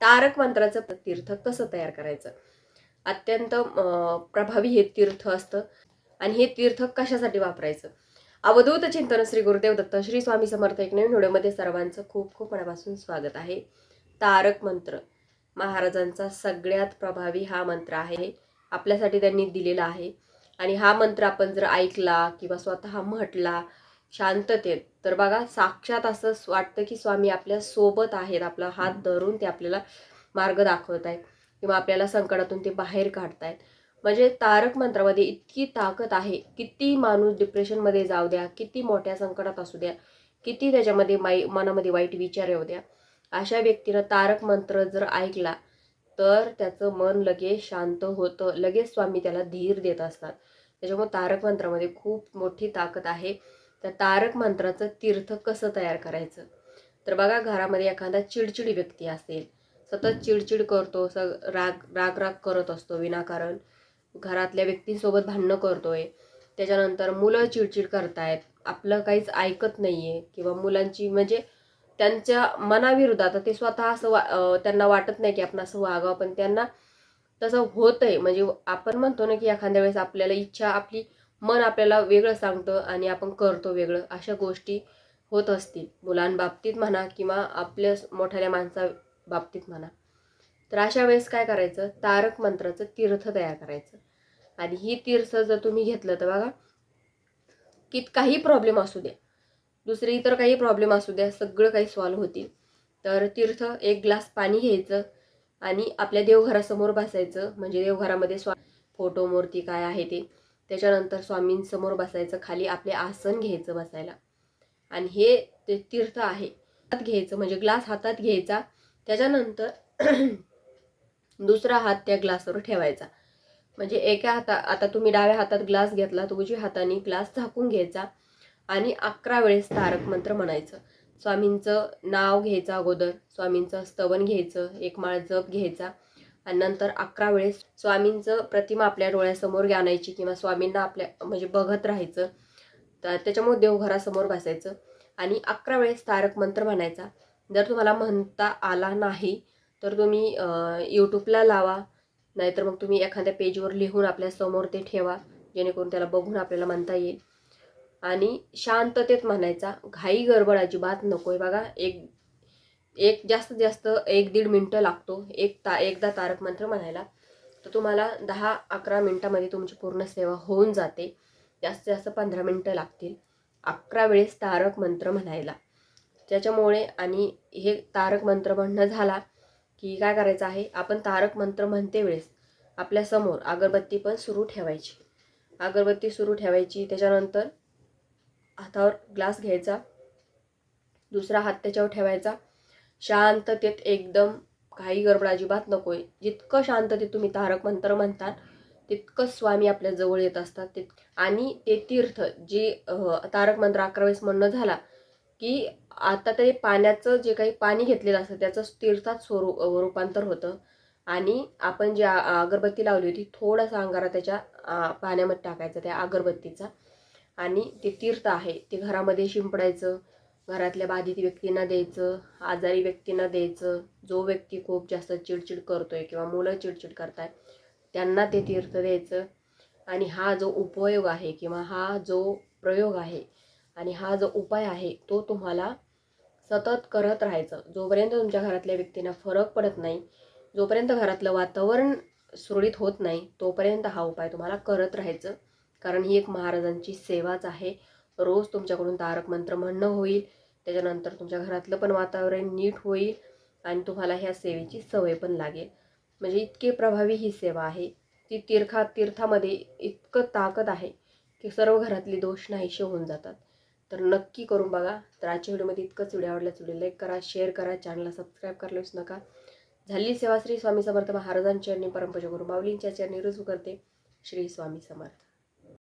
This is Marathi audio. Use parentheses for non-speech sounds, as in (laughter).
तारक मंत्राचं तीर्थ कसं तयार करायचं. अत्यंत प्रभावी हे तीर्थ असतं. आणि हे तीर्थ कशासाठी वापरायचं? अवधूत चिंतन श्री गुरुदेव दत्त श्री स्वामी समर्थ एक नवीन व्हिडिओमध्ये सर्वांचं खूप खूप मनापासून स्वागत आहे. तारक मंत्र. महाराजांचा सगळ्यात प्रभावी हा मंत्र आहे. आपल्यासाठी त्यांनी दिलेला आहे. आणि हा मंत्र आपण जर ऐकला किंवा स्वतः म्हटला शांततेत. तर बघा साक्षात असं वाटतं की स्वामी आपल्यासोबत आहेत. आपला हात धरून ते आपल्याला मार्ग दाखवत आहेत किंवा आपल्याला संकटातून ते बाहेर काढतायत. म्हणजे तारक मंत्रामध्ये इतकी ताकद आहे. किती माणूस डिप्रेशनमध्ये जाऊ द्या किती मोठ्या संकटात असू द्या किती त्याच्यामध्ये माई मनामध्ये वाईट विचार येऊ द्या. अशा व्यक्तीनं तारक मंत्र जर ऐकला तर त्याचं मन लगेच शांत होतं. लगेच स्वामी त्याला धीर देत असतात. त्याच्यामुळे तारक मंत्रामध्ये खूप मोठी ताकद आहे. त्या तारक मंत्राचं तीर्थ कसं तयार करायचं? तर बघा घरामध्ये एखादा चिडचिडी व्यक्ती असेल सतत चिडचिड करतो स राग राग राग करत असतो विनाकारण. घरातल्या व्यक्तींसोबत भांडणं करतोय त्याच्यानंतर मुलं चिडचिड करतायत आपलं काहीच ऐकत नाही आहे किंवा मुलांची म्हणजे त्यांच्या मनाविरुद्ध आता ते स्वतः असं वा त्यांना वाटत नाही की आपण असं वागावं पण त्यांना तसं होतंय. म्हणजे आपण म्हणतो ना की एखाद्या वेळेस आपल्याला इच्छा आपली मन आपल्याला वेगळं सांगतं आणि आपण करतो वेगळं अशा गोष्टी होत असतील. मुलांबाबतीत म्हणा किंवा आपल्या मोठ्या माणसा बाबतीत म्हणा. तर अशा वेळेस काय करायचं? तारक मंत्राचं तीर्थ तयार करायचं. आणि ही तीर्थ जर तुम्ही घेतलं तर बघा की काही प्रॉब्लेम असू द्या. दुसरे इतर काही प्रॉब्लेम असू द्या सगळं काही सॉल्व्ह होतील. तर तीर्थ एक ग्लास पाणी घ्यायचं आणि आपल्या देवघरासमोर बसायचं. म्हणजे देवघरामध्ये स्वा फोटो मूर्ती काय आहे ते. त्याच्यानंतर स्वामींसमोर बसायचं खाली आपले आसन घ्यायचं बसायला. आणि हे ते तीर्थ आहे. हात घ्यायचं म्हणजे ग्लास हातात घ्यायचा. त्याच्यानंतर (clears throat) दुसरा हात त्या ग्लासवर ठेवायचा. म्हणजे एका हाता आता तुम्ही डाव्या हातात ग्लास घेतला तर उजव्या हाताने ग्लास झाकून घ्यायचा. आणि अकरा वेळेस तारक मंत्र म्हणायचं. स्वामींचं नाव घ्यायचं अगोदर स्वामींचं स्तवन घ्यायचं एक माळ जप घ्यायचा. आणि नंतर अकरा वेळेस स्वामींचं प्रतिमा आपल्या डोळ्यासमोर आणायची किंवा स्वामींना आपल्या म्हणजे बघत राहायचं. तर त्याच्यामुळे देवघरासमोर बसायचं. आणि अकरा वेळेस तारक मंत्र म्हणायचा. जर तुम्हाला म्हणता आला नाही तर तुम्ही यूट्यूबला लावा. नाहीतर मग तुम्ही एखाद्या पेजवर लिहून आपल्यासमोर ते ठेवा. जेणेकरून त्याला बघून आपल्याला म्हणता येईल. आणि शांततेत म्हणायचा घाई गडबड अजिबात नको आहे बघा एक एक जास्तीत जास्त एक दीड मिनटं लागतो. एक ता एकदा तारक मंत्र म्हणायला. तर तुम्हाला दहा अकरा मिनटामध्ये तुमची पूर्ण सेवा होऊन जाते. जास्तीत जास्त पंधरा मिनटं लागतील. अकरा वेळेस तारक मंत्र म्हणायला. त्याच्यामुळे आणि हे तारक मंत्र म्हणणं झाला की काय करायचं आहे? आपण तारक मंत्र म्हणते वेळेस आपल्यासमोर अगरबत्ती पण सुरू ठेवायची. अगरबत्ती सुरू ठेवायची. त्याच्यानंतर हातावर ग्लास घ्यायचा. दुसरा हात त्याच्यावर ठेवायचा. शांततेत एकदम काही गडबड अजिबात नको आहे जितकं शांततेत तुम्ही तारक मंत्र म्हणतात तितकं स्वामी आपल्या जवळ येत असतात. ते आणि ते तीर्थ जे तारक मंत्र अकरा वेळेस म्हणणं झाला की आता ते पाण्याचं जे काही पाणी घेतलेलं असतं त्याचं तीर्थात स्वरूप रूपांतर होतं. आणि आपण जी अगरबत्ती लावली होती थोडासा अंगारा त्याच्या पाण्यामध्ये टाकायचा त्या अगरबत्तीचा. आणि ते तीर्थ आहे ते घरामध्ये शिंपडायचं. घरातल्या बाधित व्यक्तींना द्यायचं आजारी व्यक्तींना द्यायचं जो व्यक्ती खूप जास्त चिडचिड करतो आहे किंवा मुलं चिडचिड करताय त्यांना ते तीर्थ द्यायचं. आणि हा जो उपयोग आहे किंवा हा जो प्रयोग आहे आणि हा जो उपाय आहे तो तुम्हाला सतत करत राहायचं. जोपर्यंत तुमच्या घरातल्या व्यक्तींना फरक पडत नाही जोपर्यंत घरातलं वातावरण सुरळीत होत नाही तोपर्यंत हा उपाय तुम्हाला करत राहायचं. कारण ही एक महाराजांची सेवाच आहे. रोज तुमच्याकडून तारक मंत्र म्हणणं होईल. त्याच्यानंतर तुमच्या घरातलं पण वातावरण नीट होईल आणि तुम्हाला ह्या सेवेची सवय पण लागेल. म्हणजे इतकी प्रभावी ही सेवा आहे. ती तीर्था तीर्थामध्ये इतकं ताकद आहे की सर्व घरातले दोष नाहीशे होऊन जातात. तर नक्की करून बघा. तर आजच्या व्हिडिओमध्ये इतकंच. व्हिडिओ आवडला व्हिडिओ लाईक करा शेअर करा चॅनलला सबस्क्राईब करायलाच नका. झाली सेवा श्री स्वामी समर्थ महाराजांच्या चरणी परमपूजा गुरु माऊलींच्या चरणी रुजू करते. श्री स्वामी समर्थ.